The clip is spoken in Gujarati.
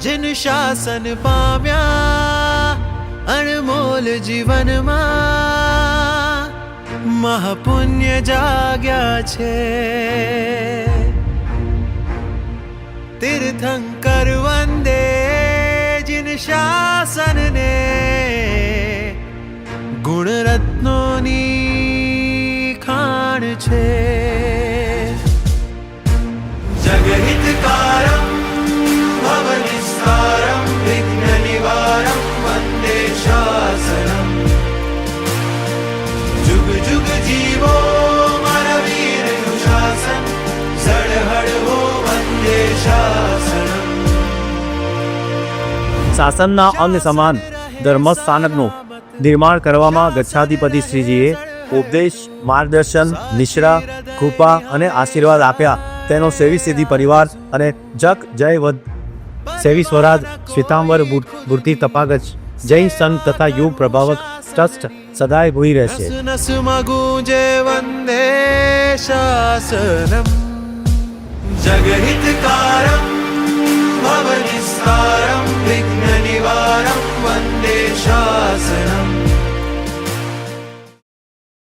જિન શાસન પામ્યા અણમોલ જીવનમાં મહાપુણ્ય જાગ્યા છે તીર્થંકર વંદે જિન શાસનને ગુણરત્નોની ખાણ છે શાસનના અંગ સમાન ધર્મસ્થાનકનું નિર્માણ કરવામાં ગચ્છાધિપતિ શ્રીજીએ ઉપદેશ માર્ગદર્શન નિશ્રા કૃપા અને આશીર્વાદ આપ્યા. તેનો સેવી સિદ્ધિ પરિવાર અને જગ જય વદ. સેવી સ્વરાજ શ્વેતાંબર મૂર- મૂર્તિ તપાગજ જૈન સંઘ તથા યુગ પ્રભાવક ટ્રસ્ટ સદાય ભૂઈ રહેશે. गहितकारम् भवनिस्सारं विघ्ननिवारं वन्देश